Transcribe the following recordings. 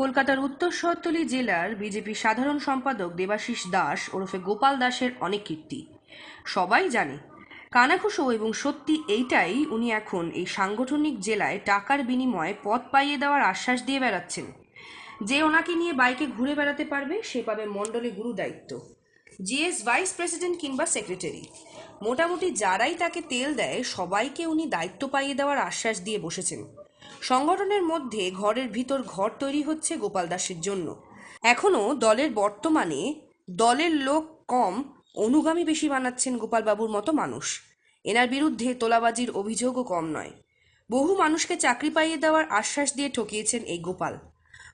কলকাতার উত্তর শহরতলি জেলার বিজেপি সাধারণ সম্পাদক দেবাশিস দাস ওরফে গোপাল দাসের অনেক কীর্তি। সবাই জানে, কানাঘুষো এবং সত্যি এইটাই উনি এখন এই সাংগঠনিক জেলায় টাকার বিনিময়ে পথ পাইয়ে দেওয়ার আশ্বাস দিয়ে বেড়াচ্ছেন। যে ওনাকে নিয়ে বাইকে ঘুরে বেড়াতে পারবে, সে পাবে মণ্ডলে গুরু দায়িত্ব। জিএস ভাইস প্রেসিডেন্ট কিংবা সেক্রেটারি। মোটামুটি যারাই তাকে তেল দেয়, সবাইকে উনি দায়িত্ব পাইয়ে দেওয়ার আশ্বাস দিয়ে বসেছেন। সংগঠনের মধ্যে ঘরের ভিতর ঘর তৈরি হচ্ছে গোপাল দাসের জন্য। এখনও দলের বর্তমানে দলের লোক কম, অনুগামী বেশি বানাচ্ছেন গোপালবাবুর মতো মানুষ। এনার বিরুদ্ধে তোলাবাজির অভিযোগও কম নয়। বহু মানুষকে চাকরি পাইয়ে দেওয়ার আশ্বাস দিয়ে ঠকিয়েছেন এই গোপাল।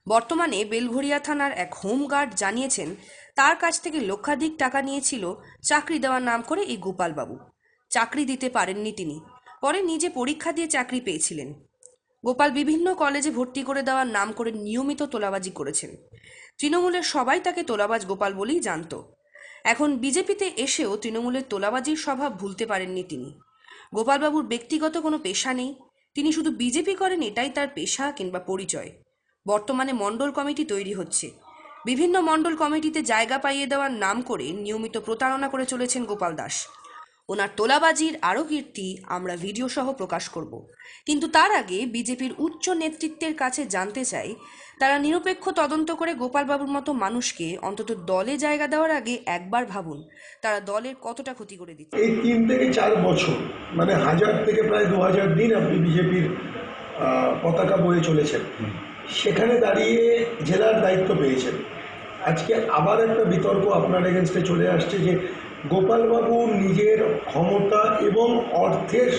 বর্তমানে বেলঘরিয়া থানার এক হোমগার্ড জানিয়েছেন, তার কাছ থেকে লক্ষাধিক টাকা নিয়েছিল, চাকরি দেওয়ার নাম করে এই গোপালবাবু। চাকরি দিতে পারেননি তিনি। পরে নিজে পরীক্ষা দিয়ে চাকরি পেয়েছিলেন। গোপাল বিভিন্ন কলেজে ভর্তি করে দেওয়ার নাম করে নিয়মিত তোলাবাজি করেছেন। তৃণমূলের সবাই তাকে তোলাবাজ গোপাল বলেই জানতো। এখন বিজেপিতে এসেও তৃণমূলের তোলাবাজির স্বভাব ভুলতে পারেননি তিনি। গোপালবাবুর ব্যক্তিগত কোনো পেশা নেই, তিনি শুধু বিজেপি করেন এটাই তার পেশা কিংবা পরিচয়। বর্তমানে মণ্ডল কমিটি তৈরি হচ্ছে। বিভিন্ন মণ্ডল কমিটিতে জায়গা পাইয়ে দেওয়ার নাম করে নিয়মিত প্রতারণা করে চলেছেন গোপাল দাস। ওনার তোলাবাজির আরও কীর্তি আমরা ভিডিও সহ প্রকাশ করব। কিন্তু তার আগে বিজেপির উচ্চ নেতৃত্বের কাছে জানতে চাই তারা নিরপেক্ষ তদন্ত করে গোপালবাবুর মতো মানুষকে অন্তত দলে জায়গা দেওয়ার আগে একবার ভাবুন তারা দলের কতটা ক্ষতি করে দিচ্ছে। এই তিন থেকে চার বছর মানে হাজার থেকে প্রায় দু হাজার দিন আপনি বিজেপির পতাকা বয়ে চলেছেন। সেখানে দাঁড়িয়ে জেলার দায়িত্ব পেয়েছেন। আজকে আবার একটা বিতর্ক আপনার এগেনস্টে চলে আসছে যে গোপালবাবু নিজের ক্ষমতা এবং অর্থের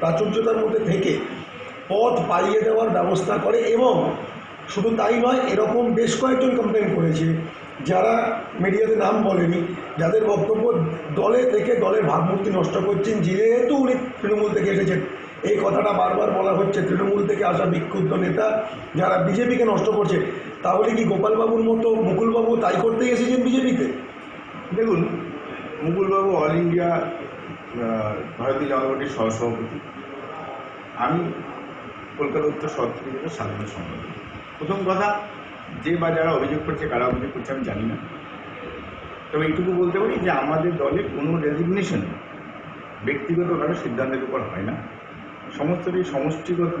প্রাচুর্যতার মধ্যে থেকে পথ পাইয়ে দেওয়ার ব্যবস্থা করে এবং শুধু তাই নয়, এরকম বেশ কয়েকজন কমপ্লেন করেছে, যারা মিডিয়াতে নাম বলেনি, যাদের বক্তব্য দলে থেকে দলের ভাবমূর্তি নষ্ট করছেন। যেহেতু উনি তৃণমূল থেকে এসেছেন, এই কথাটা বারবার বলা হচ্ছে। তৃণমূল থেকে আসা বিক্ষুব্ধ নেতা যারা বিজেপিকে নষ্ট করছে, তাহলে কি গোপালবাবুর মতো মুকুলবাবু তাই করতেই এসেছেন বিজেপিতে? দেখুন মুকুলবাবু অল ইন্ডিয়া ভারতীয় জনতা পার্টির সহসভাপতি। আমি কলকাতা উত্তর সরকারি জেলার সাধারণ সম্পাদক। প্রথম কথা, যে বা যারা অভিযোগ করছে, কারা অভিযোগ করছে, আমি জানি না। তবে এইটুকু বলতে পারি যে আমাদের দলে কোনো রেজিগনেশন ব্যক্তিগত কারও সিদ্ধান্তের উপর হয় না। সমস্তটি সমষ্টিগত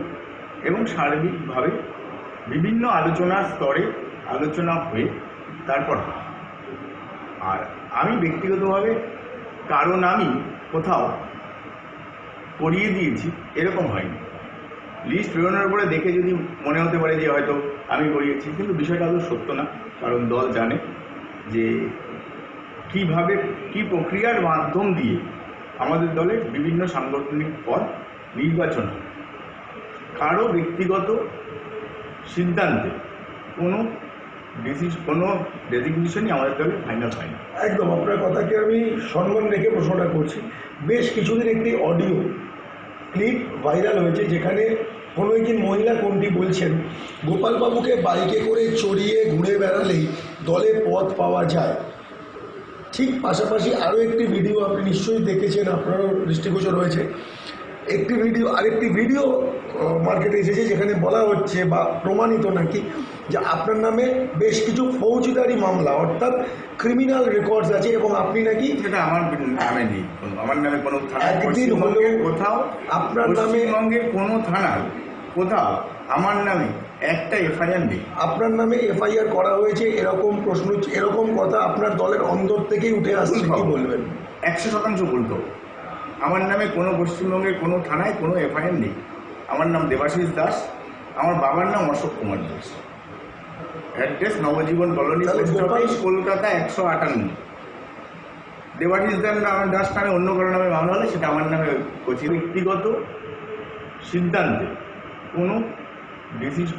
এবং সার্বিকভাবে বিভিন্ন আলোচনার স্তরে আলোচনা হয়ে তারপর। আর আমি ব্যক্তিগতভাবে কারণ আমি কোথাও করিয়ে দিয়েছি, এরকম হয়নি। লিস্ট বেরোনোর পরে দেখে যদি মনে হতে পারে যে হয়তো আমি করিয়েছি কিন্তু বিষয়টা আদৌ সত্য না, কারণ দল জানে যে কীভাবে, কি প্রক্রিয়ার মাধ্যম দিয়ে আমাদের দলের বিভিন্ন সাংগঠনিক পদ নির্বাচন কারও ব্যক্তিগত সিদ্ধান্তে কোনো ডিসিস কোনো ডেজিগনেশনই আমাদের দলে ফাইনাল হয় একদম, আপনার কথাকে আমি সম্মান রেখে প্রশ্নটা করছি। বেশ কিছুদিন একটি অডিও ক্লিপ ভাইরাল হয়েছে, যেখানে কোনো একজন মহিলা কোনটি বলছেন, গোপালবাবুকে বাইকে করে চড়িয়ে ঘুরে বেড়ালেই দলে পথ পাওয়া যায়। ঠিক পাশাপাশি আরও একটি ভিডিও আপনি নিশ্চয়ই দেখেছেন, আপনারও দৃষ্টিগোচর হয়েছে। একটি ভিডিও আরেকটি ভিডিও মার্কেটে এসেছে যেখানে বলা হচ্ছে বা প্রমাণিত নাকি যে আপনার নামে বেশ কিছু ফৌজদারি মামলা অর্থাৎ ক্রিমিনাল রেকর্ডস আছে এবং আপনি নাকি সেটা আমার নামে নেই। কোনো আমার নামে কোনো একদিন হলেও কোথাও আপনার নামে- পশ্চিমবঙ্গের কোনো থানায় কোথাও আমার নামে একটা এফআইআর নেই। আপনার নামে এফআইআর করা হয়েছে এরকম প্রশ্ন এরকম কথা আপনার দলের অন্দর থেকেই উঠে আসছে কি বলবেন? একশো শতাংশ বলতো আমার নামে কোনো পশ্চিমবঙ্গের কোনো থানায় কোনো এফআইআর নেই। আমার নাম দেবাশিস দাস। আমার বাবার নাম অশোক কুমার দাস। অ্যাড্রেস নবজীবন কলোনি তাহলে পোস্ট অফিস কলকাতা একশো আটান্ন। দেবাশিস দাস নাম দাস নামে অন্য কোনো নামে মামলা হলে সেটা আমার নামে করছি ব্যক্তিগত সিদ্ধান্তে কোনো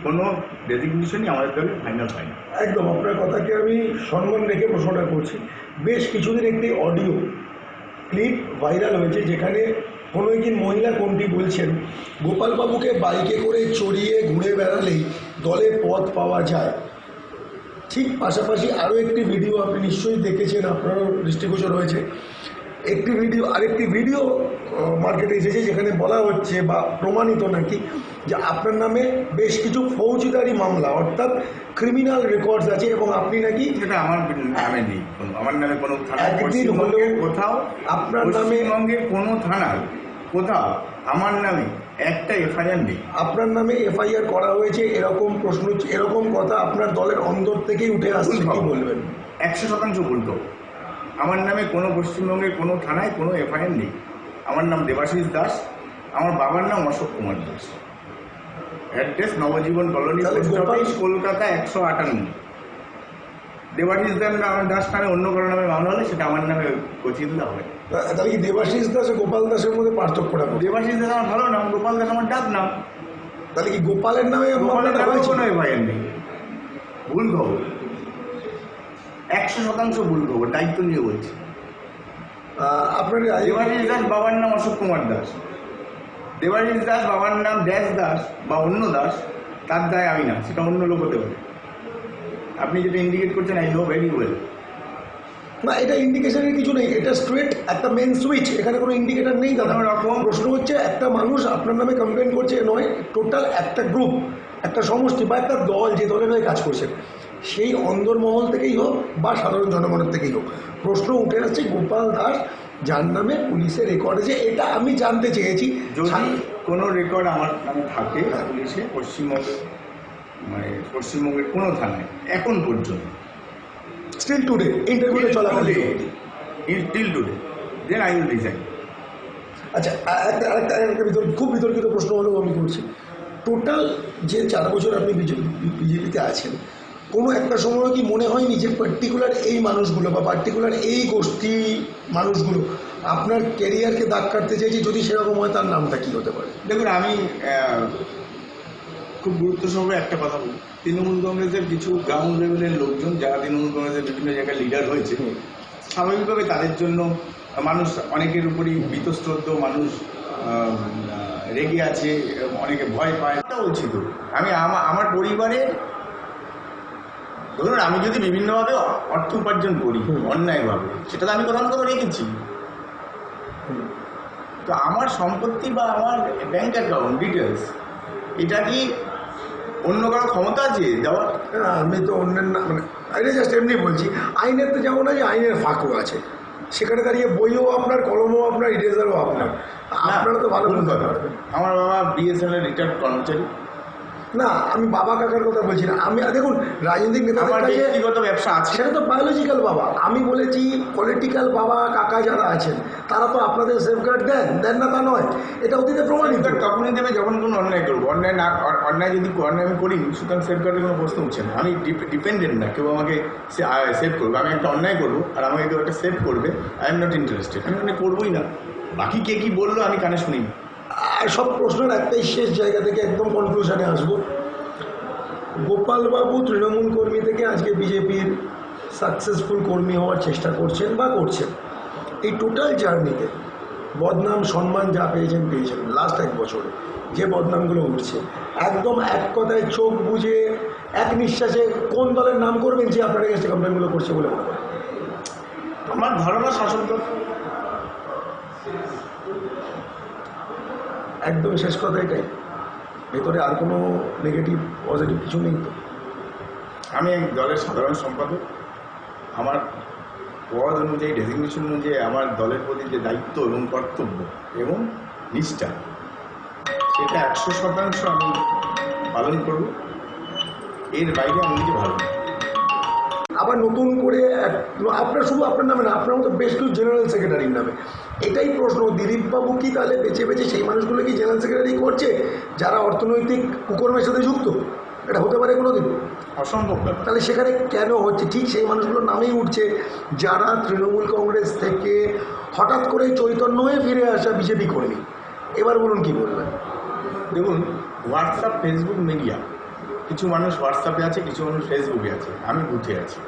কোনো ডেজিগনেশনই আমাদের দলে ফাইনাল হয় না একদম আপনার কথাকে আমি সম্মান রেখে প্রশ্নটা করছি। বেশ কিছুদিন একটি অডিও ক্লিপ ভাইরাল হয়েছে, যেখানে কোনো একদিন মহিলা কোনটি বলছেন, গোপালবাবুকে বাইকে করে চড়িয়ে ঘুরে বেড়ালেই দলে পথ পাওয়া যায়। ঠিক পাশাপাশি আরও একটি ভিডিও আপনি নিশ্চয়ই দেখেছেন, আপনারও দৃষ্টিগোচর হয়েছে। একটি ভিডিও আরেকটি ভিডিও মার্কেটে এসেছে যেখানে বলা হচ্ছে বা প্রমাণিত নাকি যে আপনার নামে বেশ কিছু ফৌজদারি মামলা অর্থাৎ ক্রিমিনাল রেকর্ডস আছে এবং আপনি নাকি এটা আমার নামে নেই আমার নামে কোনো থানা একদিন হলেও কোথাও আপনার নামে- কোনো থানায় কোথাও আমার নামে একটা এফআইআর নেই। আপনার নামে এফআইআর করা হয়েছে এরকম প্রশ্ন এরকম কথা আপনার দলের অন্দর থেকেই উঠে আসছে কি বলবেন? একশো শতাংশ বলতো আমার নামে কোনো পশ্চিমবঙ্গের কোনো থানায় কোনো এফআইআর নেই। আমার নাম দেবাশিস দাস। আমার বাবার নাম Ashok Kumar Das. Address Nabajiban colony post office Kolkata একশো আটান্ন। দেবাশিস দাস নাম দাস নামে অন্য কোনো নামে মামলা হলে সেটা আমার নামে কচিয়ে দিলে হবে তাহলে কি দেবাশিস দাস গোপাল দাসের মধ্যে পার্থক্যটা? দেবাশিস দাস আমার ভালো নাম গোপাল দাস আমার ডাক নাম। তাহলে কি গোপালের নামে গোপালের নামে? কোনো এফআইআর নেই। ভুল খবর। একশো শতাংশ ভুল খবর দায়িত্ব নিয়ে বলছি। আপনার দেবাশিস দাস বাবার নাম অশোক কুমার দাস। দেবাশিস দাস বাবার নাম ড্যাশ দাস বা অন্য দাস তার দায় আমি না সেটা অন্য লোক হতে পারে। আপনি যেটা ইন্ডিকেট করছেন আই নো ভেরি ওয়েল না এটা ইন্ডিকেশনের কিছু নেই এটা স্ট্রেট একটা মেন সুইচ এখানে কোনো ইন্ডিকেটর নেই দাদা। রকম- প্রশ্ন হচ্ছে একটা মানুষ আপনার নামে কমপ্লেন করছে নয় টোটাল একটা গ্রুপ একটা সমষ্টি বা একটা দল যে দলের হয়ে কাজ করছে। সেই অন্দরমহল থেকেই হোক বা সাধারণ জনগণের থেকেই হোক। প্রশ্ন উঠে আসছে গোপাল দাস যার নামে পুলিশের রেকর্ড আছে এটা আমি জানতে চেয়েছি। যদি কোনো রেকর্ড আমার নামে থাকে পুলিশে পশ্চিমবঙ্গে মানে পশ্চিমবঙ্গের কোনো থানায় এখন পর্যন্ত। স্টিল টুডে ইন্টারভিউটা চলাকালীন till today then I will resign আচ্ছা আরেকটা আরেকটা বিতর্ক খুব বিতর্কিত প্রশ্ন হলেও আমি করছি। টোটাল যে চার বছর আপনি বিজেপিতে আছেন কোনো একটা সময় কি মনে হয়নি যে পার্টিকুলার এই মানুষগুলো বা পার্টিকুলার এই গোষ্ঠী মানুষগুলো আপনার ক্যারিয়ারকে দাগ কাটতে চাইছে যদি সেরকম হয় তার নামটা কি হতে পারে? দেখুন আমি খুব গুরুত্ব সহকারে একটা কথা বলি। তৃণমূল কংগ্রেসের কিছু গ্রাউন্ড লেভেলের লোকজন যারা তৃণমূল কংগ্রেসের বিভিন্ন জায়গায় লিডার হয়েছে স্বাভাবিকভাবে তাদের জন্য মানুষ অনেকের উপরই বীতশ্রদ্ধ মানুষ রেগে আছে অনেকে ভয় পায়। এটা বলছি তো আমি আমা- আমার পরিবারের ধরুন আমি যদি বিভিন্নভাবে অর্থ উপার্জন করি। অন্যায়ভাবে সেটা তো আমি কোথাও না কোথাও রেখেছি তো আমার সম্পত্তি বা আমার ব্যাংক অ্যাকাউন্ট ডিটেলস এটা কি অন্য কারও ক্ষমতা আছে দেওয়ার? আমি তো অন্যের না মানে এটা জাস্ট এমনি বলছি আইনের তো যেমন আছে আইনের ফাঁকও আছে। সেখানে দাঁড়িয়ে বইও আপনার কলমও আপনার ইরেজারও আপনার। আপনারা তো ভালো কথা। আমার বাবা বিএসএনএল রিটায়ার্ড কর্মচারী না আমি বাবা কাকার কথা বলছি না। আমি দেখুন রাজনৈতিক নেতাদের কাছে ব্যক্তিগত ব্যবসা আছে। সেটা তো বায়োলজিক্যাল বাবা। আমি বলেছি পলিটিক্যাল বাবা কাকা যারা আছেন তারা তো আপনাদের সেফগার্ড দেন। দেন না তা নয়। এটা অতীতে প্রমাণিত। তখনই দেবে যখন কোনো অন্যায় করব অন্যায় না অন্যায় যদি অন্যায় আমি করি সুতরাং সেফগার্ডের কোনো প্রশ্ন উঠছে না। আমি ডিপেন্ডেন্ট না। কেউ আমাকে সেভ করবে। আমি একটা অন্যায় করব আর আমাকে কেউ একটা সেভ করবে। আই এম নট ইন্টারেস্টেড আমি মানে করবোই না। বাকি কে কি বলল আমি কানে শুনিনি। আর সব প্রশ্নের একটাই শেষ জায়গা থেকে একদম কনক্লুশনে আসব। গোপালবাবু তৃণমূল কর্মী থেকে আজকে বিজেপির সাকসেসফুল কর্মী হওয়ার চেষ্টা করছেন বা করছেন। এই টোটাল জার্নিতে বদনাম, সম্মান যা পেয়েছেন পেয়েছেন। লাস্ট এক বছরে যে বদনামগুলো উঠছে একদম এক কথায় চোখ বুঝে, এক নিঃশ্বাসে কোন দলের নাম করবেন যে আপনার কাছে কমপ্লেনগুলো করছে বলে মনে আমার ধারণা শাসন দল একদম শেষ কথা এটাই। ভেতরে আর কোনো নেগেটিভ পজিটিভ কিছু নেই তো। আমি দলের সাধারণ সম্পাদক। আমার পদ অনুযায়ী ডেজিগনেশন অনুযায়ী আমার দলের প্রতি যে দায়িত্ব এবং কর্তব্য এবং নিষ্ঠা, সেটা একশো শতাংশ আমি পালন করব। এর বাইরে আমি নিজে ভালো। আবার নতুন করে আপনার শুধু আপনার নামে না আপনার মতো বেশ কিছু জেনারেল সেক্রেটারির নামে। এটাই প্রশ্ন দিলীপবাবু কি তাহলে বেছে বেছে সেই মানুষগুলো কি জেনারেল সেক্রেটারি করছে যারা অর্থনৈতিক কুকর্মের সাথে যুক্ত? এটা হতে পারে কোনো দিন অসম্ভব তাহলে সেখানে কেন হচ্ছে? ঠিক সেই মানুষগুলোর নামেই উঠছে যারা তৃণমূল কংগ্রেস থেকে হঠাৎ করে চৈতন্য হয়ে ফিরে আসা বিজেপি কর্মী। এবার বলুন কি বলবেন? দেখুন হোয়াটসঅ্যাপ ফেসবুক মিডিয়া কিছু মানুষ হোয়াটসঅ্যাপে আছে কিছু মানুষ ফেসবুকে আছে। আমি বুথে আছি।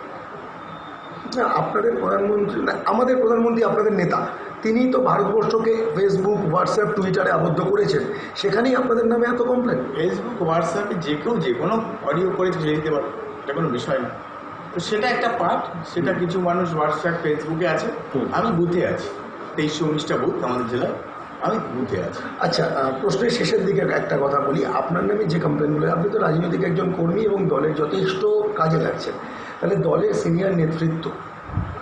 না আপনাদের প্রধানমন্ত্রী না আমাদের প্রধানমন্ত্রী আপনাদের নেতা। তিনি তো ভারতবর্ষকে ফেসবুক হোয়াটসঅ্যাপ টুইটারে আবদ্ধ করেছেন। সেখানেই আপনাদের নামে এত কমপ্লেন ফেসবুক হোয়াটসঅ্যাপে যে কেউ যে কোনো অডিও করে ছেড়ে দিতে পারে এটা কোনো বিষয় না। তো সেটা একটা পার্ট সেটা কিছু মানুষ হোয়াটসঅ্যাপ ফেসবুকে আছে। আমি বুথে আছি। তেইশশো উনিশটা বুথ আমাদের জেলায়। আমি বুথে আছি। আচ্ছা প্রশ্নের শেষের দিকে একটা কথা বলি। আপনার নামে যে কমপ্লেনগুলো আপনি তো রাজনৈতিক একজন কর্মী এবং দলের যথেষ্ট কাজে লাগছেন। তাহলে দলের সিনিয়র নেতৃত্ব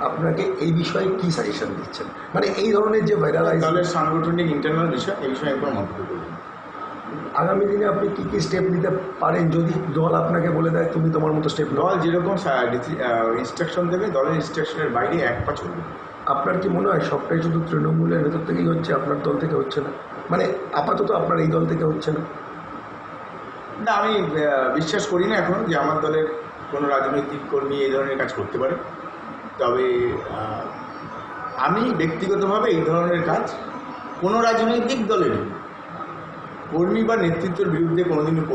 আপনাকে এই বিষয়ে কি সাজেশন দিচ্ছেন? মানে এই ধরনের যে ভাইরালাইজ দলের সাংগঠনিক ইন্টারনাল বিষয় এই বিষয়ে একবার মন্তব্য করবেন আগামী দিনে আপনি কী কী স্টেপ নিতে পারেন? যদি দল আপনাকে বলে দেয় তুমি তোমার মতো স্টেপ দল যেরকম ইনস্ট্রাকশন দেবে দলের ইনস্ট্রাকশনের বাইরে এক পা চলবে। আপনার কি মনে হয় সবটাই শুধু তৃণমূলের ভেতর থেকেই হচ্ছে? আপনার দল থেকে হচ্ছে না? মানে আপাতত আপনার এই দল থেকে হচ্ছে না? না, আমি বিশ্বাস করি না এখন যে আমার দলের কোনো রাজনৈতিক কর্মী এই ধরনের কাজ করতে পারে। তবে আমি ব্যক্তিগতভাবে এই ধরনের কাজ কোনো রাজনৈতিক দলের কর্মী বা নেতৃত্বের বিরুদ্ধে কোনোদিনও